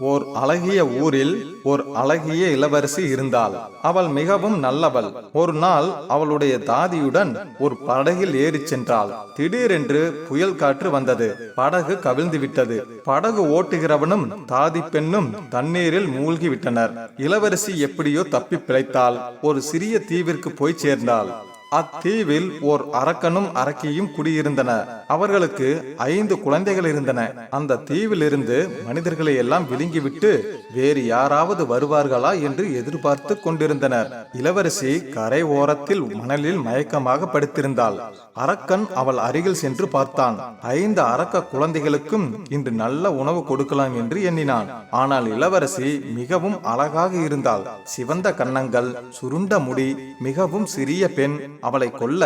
ஓர் அழகிய ஊரில் ஓர் அழகிய இளவரசி இருந்தாள். அவள் மிகவும் நல்லவள். ஒரு நாள் அவளுடைய தாதியுடன் ஒரு படகில் ஏறிச் சென்றாள். திடீரென்று புயல் காற்று வந்தது. படகு கவிழ்ந்து விட்டது படகு ஓட்டுகிறவனும் தாதி பெண்ணும் தண்ணீரில் மூழ்கி விட்டனர் இளவரசி எப்படியோ தப்பி பிழைத்தாள். ஒரு சிறிய தீவிற்கு போய் சேர்ந்தாள். அத்தீவில் ஓர் அரக்கனும் அரக்கியும் குடியிருந்தன. அவர்களுக்கு ஐந்து குழந்தைகள் இருந்தன. அந்த தீவில் இருந்து மனிதர்களை எல்லாம் விழுங்கிவிட்டு வேறு யாராவது வருவார்களா என்று எதிர்பார்த்து கொண்டிருந்தனர். இளவரசி கரை ஓரத்தில் மணலில் மயக்கமாக படுத்திருந்தாள். அரக்கன் அவள் அருகில் சென்று பார்த்தான். ஐந்து அரக்க குழந்தைகளுக்கும் இன்று நல்ல உணவு கொடுக்கலாம் என்று எண்ணினான். ஆனால் இளவரசி மிகவும் அழகாக இருந்தாள். சிவந்த கன்னங்கள் சுருண்ட முடி மிகவும் சிறிய பெண் அவளை கொல்ல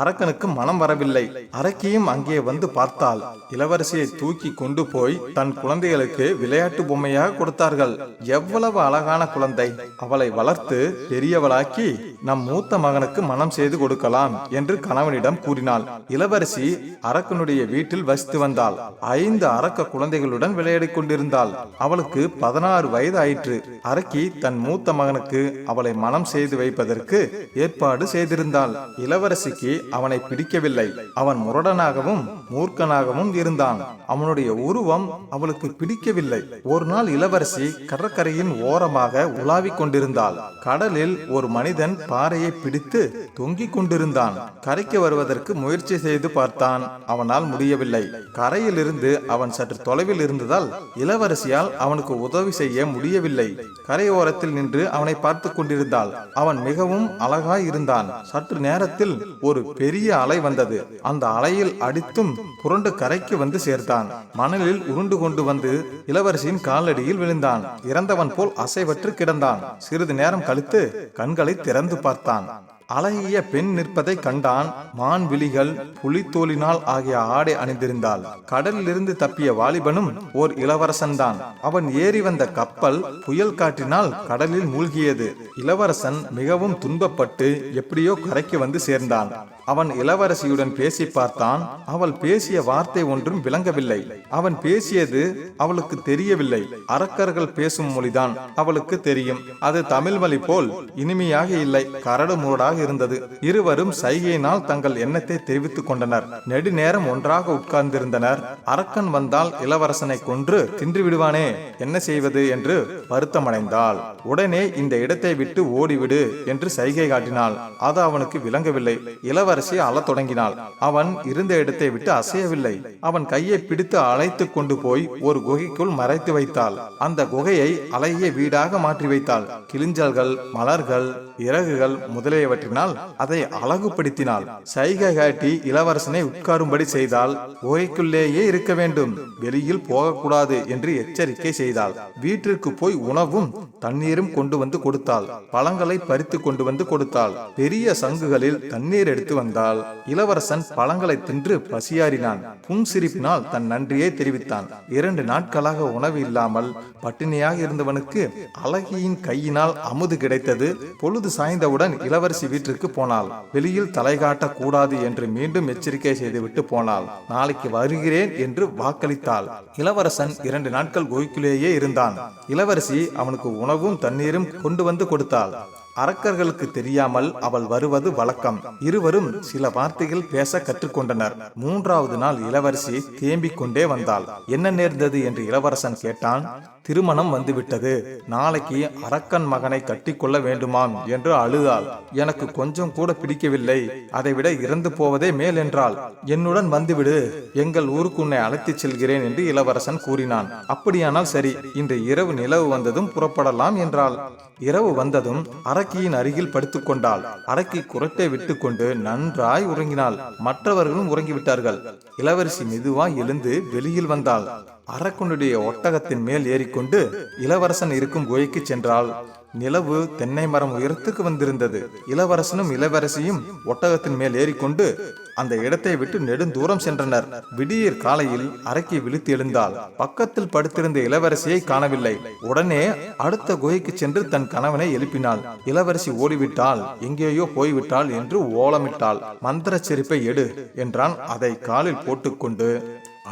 அரக்கனுக்கு மனம் வரவில்லை. அரக்கியும் அங்கே வந்து பார்த்தாள். இளவரசியை தூக்கி கொண்டு போய் தன் குழந்தைகளுக்கு விளையாட்டு பொம்மையாக கொடுத்தார்கள். எவ்வளவு அழகான குழந்தை. அவளை வளர்த்து பெரியவளாக்கி நம் மூத்த மகனுக்கு மனம் செய்து கொடுக்கலாம் என்று கணவனிடம் கூறினாள். இளவரசி அரக்கனுடைய வீட்டில் வசித்து வந்தாள். ஐந்து அரக்க குழந்தைகளுடன் விளையாடிக் கொண்டிருந்தாள். அவளுக்கு பதினாறு வயது ஆயிற்று அரக்கி தன் மூத்த மகனுக்கு அவளை மனம் செய்து வைப்பதற்கு ஏற்பாடு செய்திருந்தாள். இளவரசிக்கு அவனை பிடிக்கவில்லை. அவன் முரடனாகவும் மூர்க்கனாகவும் இருந்தான். அவனுடைய உருவம் அவளுக்கு பிடிக்கவில்லை. ஒரு நாள் இளவரசி கடற்கரையின் ஓரமாக உலாவிக் கொண்டிருந்தாள். கடலில் ஒரு மனிதன் பாறையை பிடித்து தொங்கிக் கொண்டிருந்தான். கரைக்கு வருவதற்கு முயற்சி செய்து பார்த்தான். அவனால் முடியவில்லை. கரையிலிருந்து அவன் சற்று தொலைவில் இருந்ததால் இளவரசியால் அவனுக்கு உதவி செய்ய முடியவில்லை. கரையோரத்தில் நின்று அவனை பார்த்து கொண்டிருந்தாள். அவன் மிகவும் அழகாய் இருந்தான். சற்று நேரத்தில் ஒரு பெரிய அலை வந்தது. அந்த அலையில் அடித்தும் புரண்டு கரைக்கு வந்து சேர்த்தான். மணலில் உருண்டு கொண்டு வந்து இளவரசியின் காலடியில் விழுந்தான். இறந்தவன் போல் அசைவற்று கிடந்தான். சிறிது நேரம் கழித்து கண்களை திறந்து பார்த்தான். அழகிய பெண் நிற்பதை கண்டான். மான் விழிகள் புலித்தோலினால் ஆகிய ஆடை அணிந்திருந்தாள். கடலிலிருந்து தப்பிய வாலிபனும் ஓர் இளவரசன்தான். அவன் ஏறி வந்த கப்பல் புயல் காற்றினால் கடலில் மூழ்கியது. இளவரசன் மிகவும் துன்பப்பட்டு எப்படியோ கரைக்கு வந்து சேர்ந்தான். அவன் இளவரசியுடன் பேசி பார்த்தான். அவள் பேசிய வார்த்தை ஒன்றும் விளங்கவில்லை. அவன் பேசியது அவளுக்கு தெரியவில்லை. அரக்கர்கள் பேசும் மொழிதான் அவளுக்கு தெரியும். அது தமிழ் மொழி போல் இனிமையாக இல்லை. கரடு முரடாக இருந்தது. இருவரும் சைகையினால் தங்கள் எண்ணத்தை தெரிவித்துக் கொண்டனர். நெடுநேரம் ஒன்றாக உட்கார்ந்திருந்தனர். அரக்கன் வந்தால் இளவரசனை கொன்று தின்று விடுவானே என்ன செய்வது? என்று வருத்தமடைந்தாள். உடனே இந்த இடத்தை விட்டு ஓடிவிடு என்று சைகை காட்டினாள். அது அவனுக்கு விளங்கவில்லை. இளவரசி அழத் தொடங்கினாள். அவன் இருந்த இடத்தை விட்டு அசையவில்லை. அவன் கையை பிடித்து அழைத்து கொண்டு போய் ஒரு குகைக்குள் மறைத்து வைத்தாள். அந்த குகையை அழகிய வீடாக மாற்றி வைத்தாள். கிளிஞ்சல்கள் மலர்கள் இறகுகள் முதலியவற்றினால் அதை அழகுபடுத்தினாள் சைகை காட்டி இளவரசனை உட்காரும்படி செய்தால் குகைக்குள்ளேயே இருக்க வேண்டும் வெளியில் போகக்கூடாது என்று எச்சரிக்கை செய்தாள். வீட்டிற்கு போய் உணவும் தண்ணீரும் கொண்டு வந்து கொடுத்தாள். பழங்களை பறித்து கொண்டு வந்து கொடுத்தாள். பெரிய சங்குகளில் தண்ணீர் எடுத்து வந்தால் இளவரசன் பழங்களை தின்று பசியாறினான். புன்சிரிப்பினால் தன் நன்றியை தெரிவித்தான். இரண்டு நாட்களாக உணவு இல்லாமல் பட்டினியாக இருந்தவனுக்கு அழகியின் கையினால் அமுது கிடைத்தது பொழுது சாய்ந்தவுடன் இளவரசி வீட்டிற்கு போனாள். வெளியில் தலை காட்டக் கூடாது என்று மீண்டும் எச்சரிக்கை செய்துவிட்டு போனாள். நாளைக்கு வருகிறேன் என்று வாக்களித்தாள். இளவரசன் இரண்டு நாட்கள் கோய்க்குள்ளேயே இருந்தான். இளவரசி அவனுக்கு உணவும் தண்ணீரும் கொண்டு வந்து கொடுத்தாள். அரக்கர்களுக்கு தெரியாமல் அவள் வருவது வழக்கம். இருவரும் சில வார்த்தைகள் பேச கற்றுக்கொண்டனர். மூன்றாவது நாள் இளவரசி தேம்பிக் கொண்டே வந்தாள். என்ன நேர்ந்தது? என்று இளவரசன் கேட்டான். திருமணம் வந்துவிட்டது. நாளைக்கு அரக்கன் மகனை கட்டிக்கொள்ள வேண்டுமாம் என்று அழுதாள். எனக்கு கொஞ்சம் கூட பிடிக்கவில்லை. அதைவிட இறந்து போவதே மேல் என்றாள். என்னுடன் வந்துவிடு. எங்கள் ஊருக்கு உன்னை அழைத்துச் செல்கிறேன் என்று இளவரசன் கூறினான். அப்படியானால் சரி. இன்று இரவு நிலவு வந்ததும் புறப்படலாம் என்றாள். இரவு வந்ததும் அரக்கியின் அருகில் படுத்துக் கொண்டாள் அரக்கி குரட்டை விட்டுக்கொண்டு நன்றாய் உறங்கினாள். மற்றவர்களும் உறங்கிவிட்டார்கள். இளவரசி மெதுவாய் எழுந்து வெளியில் வந்தாள். அரக்கனுடைய ஒட்டகத்தின் மேல் ஏறிக்கொண்டு இளவரசன் இருக்கும் குகைக்கு சென்றாள். நிலவு தென்னை மரம் உயரத்துக்கு வந்திருந்தது. இளவரசனும் இளவரசியும் ஒட்டகத்தின் மேல் ஏறிக்கொண்டு அந்த இடத்தை விட்டு நெடுந்தூரம் சென்றனர். விடியற் காலையில் அரக்கி விழித்து எழுந்தாள். பக்கத்தில் படுத்திருந்த இளவரசியை காணவில்லை. உடனே அடுத்த குகைக்கு சென்று தன் கணவனை எழுப்பினாள். இளவரசி ஓடிவிட்டாள். எங்கேயோ போய்விட்டாள் என்று ஓலமிட்டாள். மந்திர செருப்பை எடு என்றான். அதை காலில் போட்டுக்கொண்டு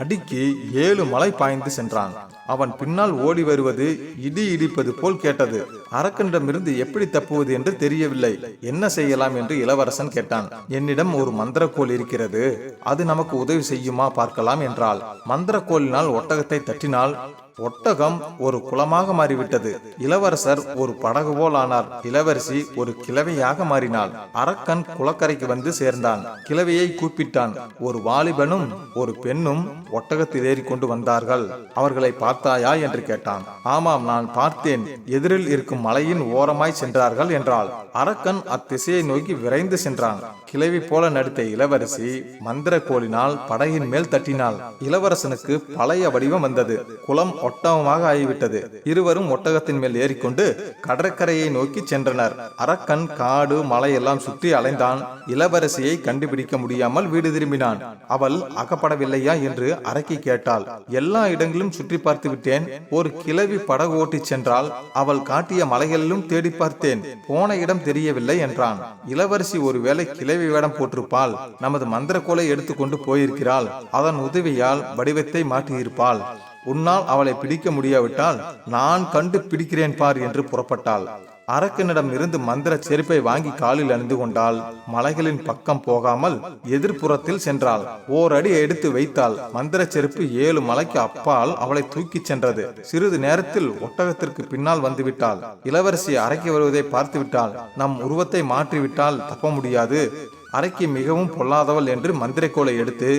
அடுக்கி ஏழு மலை பாய்ந்து சென்றான். அவன் பின்னால் ஓடி வருவது இடி இடிப்பது போல் கேட்டது. அரக்கனிடமிருந்து எப்படி தப்புவது என்று தெரியவில்லை. என்ன செய்யலாம் என்று இளவரசன் கேட்டான். என்னிடம் ஒரு மந்திரக்கோள் இருக்கிறது. அது நமக்கு உதவி செய்யுமா பார்க்கலாம் என்றால் மந்திரக்கோளினால் ஒட்டகத்தை தட்டினால் ஒட்டகம் ஒரு குளமாக மாறிவிட்டது. இளவரசர் ஒரு படகு போல் ஆனார். இளவரசி ஒரு கிழவையாக மாறினாள். அரக்கன் குளக்கரைக்கு வந்து சேர்ந்தான். கிளவையை கூப்பிட்டான். ஒரு வாலிபனும் ஒரு பெண்ணும் ஒட்டகத்தில் ஏறி கொண்டு வந்தார்கள். அவர்களை பார்த்தாயா என்று கேட்டான். ஆமாம் நான் பார்த்தேன். எதிரில் இருக்கும் மலையின் ஓரமாய் சென்றார்கள் என்றாள். அரக்கன் அத்திசையை நோக்கி விரைந்து சென்றான். கிளவி போல நடித்த இளவரசி மந்திர கோலினால் படகின் மேல் தட்டினாள். இளவரசனுக்கு பழைய வடிவம் வந்தது. குளம் ஒட்டகமாக ஆகிவிட்டது. இருவரும் ஒட்டகத்தின் மேல் ஏறிக்கொண்டு கடற்கரையை நோக்கி சென்றனர். அரக்கன் காடு மலையெல்லாம் சுற்றி அலைந்தான். இளவரசியை கண்டுபிடிக்க முடியாமல் வீடு திரும்பினான். அவள் அகப்படவில்லையா? என்று அரக்கி கேட்டாள். எல்லா இடங்களும் சுற்றி பார்த்து பார்த்துவிட்டேன். ஒரு கிளவி படகு ஓட்டிச் சென்றால் அவள் காட்டிய மலைகளிலும் தேடி பார்த்தேன். போன இடம் தெரியவில்லை என்றான். இளவரசி ஒருவேளை கிளவி வேடம் போட்டிருப்பாள். நமது மந்திரக்கோலை எடுத்துக்கொண்டு போயிருக்கிறாள். அதன் உதவியால் வடிவத்தை மாற்றியிருப்பாள். உன்னால் அவளை பிடிக்க முடியாவிட்டால் நான் கண்டு பிடிக்கிறேன் பார் என்று புறப்பட்டாள். அரக்கனிடம் இருந்து மந்திர செருப்பை வாங்கி காலில் அணிந்து கொண்டால் மலைகளின் பக்கம் போகாமல் எதிர்ப்புறத்தில் சென்றாள். ஓரடி எடுத்து வைத்தாள். மந்திர செருப்பு ஏழு மலைக்கு அப்பால் அவளை தூக்கிச் சென்றது. சிறிது நேரத்தில் ஒட்டகத்திற்கு பின்னால் வந்துவிட்டாள் இளவரசி அரைக்கி வருவதை பார்த்து விட்டாள். நம் உருவத்தை மாற்றிவிட்டால் தப்ப முடியாது. அரைக்கி மிகவும் பொல்லாதவள் என்று மந்திரக்கோலை எடுத்து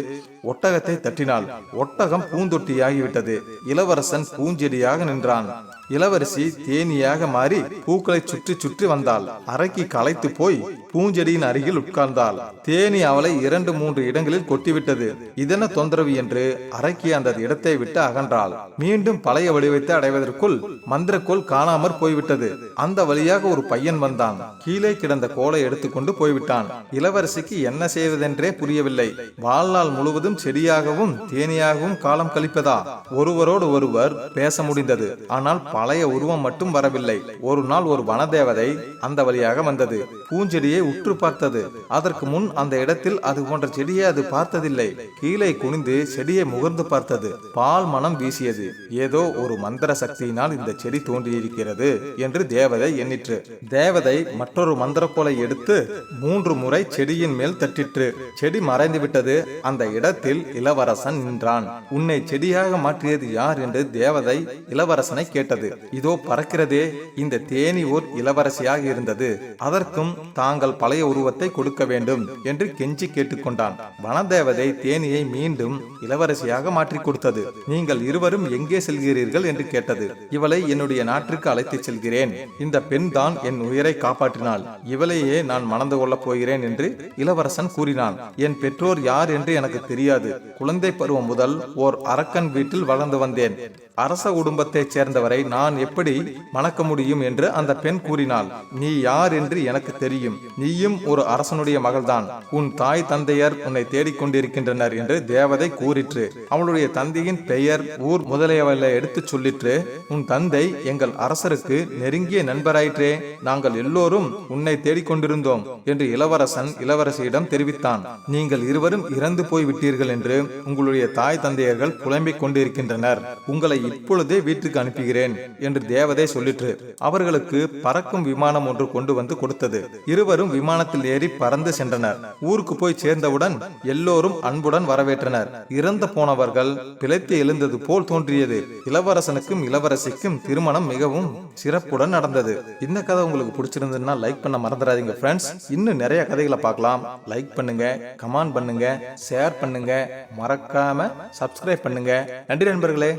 ஒட்டகத்தை தட்டினாள். ஒட்டகம் பூந்தொட்டியாகிவிட்டது. இளவரசன் பூஞ்செடியாக நின்றான். இளவரசி தேனியாக மாறி பூக்களை சுற்றி சுற்றி வந்தாள். அரைக்கி களைத்து போய் பூஞ்செடியின் அருகில் உட்கார்ந்தாள். தேனி அவளை இரண்டு மூன்று இடங்களில் கொட்டிவிட்டது. இதென தொந்தரவு என்று அரைக்கி அந்த இடத்தை விட்டு அகன்றாள். மீண்டும் பழைய வடிவத்தை அடைவதற்குள் மந்திரக்கோள் காணாமற் போய்விட்டது. அந்த வழியாக ஒரு பையன் வந்தான். கீழே கிடந்த கோலை எடுத்துக்கொண்டு போய்விட்டான். இளவரசிக்கு என்ன செய்வதென்றே புரியவில்லை. வாழ்நாள் முழுவதும் செடியாகவும் தேனியாகவும் காலம் கழிப்பதா? ஒருவரோடு ஒருவர் பேச முடிந்தது. ஆனால் பழைய உருவம் மட்டும் வரவில்லை. ஒரு நாள் ஒரு வனதேவதை அந்த வழியாக வந்தது. பூஞ்செடியை உற்று பார்த்தது. அதற்கு முன் அந்த இடத்தில் அது போன்ற செடியை அது பார்த்ததில்லை. கீழே குனிந்து செடியை முகர்ந்து பார்த்தது. பால் மனம் வீசியது. ஏதோ ஒரு மந்திர சக்தியினால் இந்த செடி தோன்றியிருக்கிறது என்று தேவதை எண்ணிற்று. தேவதை மற்றொரு மந்திரக்கோலை எடுத்து மூன்று முறை செடியின் மேல் தட்டிற்று. செடி மறைந்து விட்டது அந்த இடத்தில் இளவரசன் நின்றான். உன்னை செடியாக மாற்றியது யார்? என்று தேவதை இளவரசனை கேட்டது. இதோ பறக்கிறதே இந்த தேனி ஓர் இளவரசியாக இருந்தது. அதற்கும் தாங்கள் பழைய உருவத்தை கொடுக்க வேண்டும் என்று கெஞ்சி கேட்டுக்கொண்டான் வனதேவதை தேனியை மீண்டும் இளவரசியாக மாற்றி கொடுத்தது. நீங்கள் இருவரும் எங்கே செல்கிறீர்கள்? என்று கேட்டது. இவளை என்னுடைய நாட்டிற்கு அழைத்துச் செல்கிறேன். இந்த பெண் தான் என் உயிரை காப்பாற்றினாள். இவளையே நான் மணந்து கொள்ளப் போகிறேன் என்று இளவரசன் கூறினான். என் பெற்றோர் யார்? என்று எனக்கு தெரியாது குழந்தை பருவம் முதல் ஓர் அரக்கன் வீட்டில் வளர்ந்து வந்தேன். அரச குடும்பத்தைச் சேர்ந்தவரை நான் எப்படி மணக்க முடியும் என்று அந்த பெண் கூறினாள். நீ யார் என்று எனக்கு தெரியும். நீயும் ஒரு அரசனுடைய மகள்தான். உன் தாய் தந்தையர் உன்னை தேடிக் கொண்டிருக்கின்றனர் என்று தேவதை கூறிற்று. அவளுடைய தந்தையின் பெயர் ஊர் முதலியவளை எடுத்துச் சொல்லிற்று. உன் தந்தை எங்கள் அரசருக்கு நெருங்கிய நண்பராயிற்றே. நாங்கள் எல்லோரும் உன்னை தேடிக் கொண்டிருந்தோம் என்று இளவரசன் இளவரசியிடம் தெரிவித்தான். நீங்கள் இருவரும் இறந்து போய் விட்டீர்கள் என்று உங்களுடைய தாய் தந்தையர்கள் புலம்பிக் கொண்டிருக்கின்றனர். உங்களை இப்பொழுதே வீட்டுக்கு அனுப்புகிறேன் என்று தேவதை சொல்லிற்று. அவர்களுக்கு பறக்கும் விமானம் ஒன்று கொண்டு வந்து கொடுத்தது. இருவரும் விமானத்தில் ஏறி பறந்து சென்றனர். ஊருக்கு போய் சேர்ந்தவுடன் எல்லோரும் அன்புடன் வரவேற்றனர். இறந்து போனவர்கள் பிழைத்து எழுந்தது போல் தோன்றியது. இளவரசனுக்கும் இளவரசிக்கும் திருமணம் மிகவும் சிறப்புடன் நடந்தது. இந்த கதை உங்களுக்கு பிடிச்சிருந்ததுன்னா லைக் பண்ண மறந்துடாதீங்க ஃப்ரெண்ட்ஸ் இன்னும் நிறைய கதைகளை பார்க்கலாம். லைக் பண்ணுங்க கமெண்ட் பண்ணுங்க ஷேர் பண்ணுங்க. பண்ணுங்க மறக்காம சப்ஸ்கிரைப் பண்ணுங்க. நன்றி நண்பர்களே.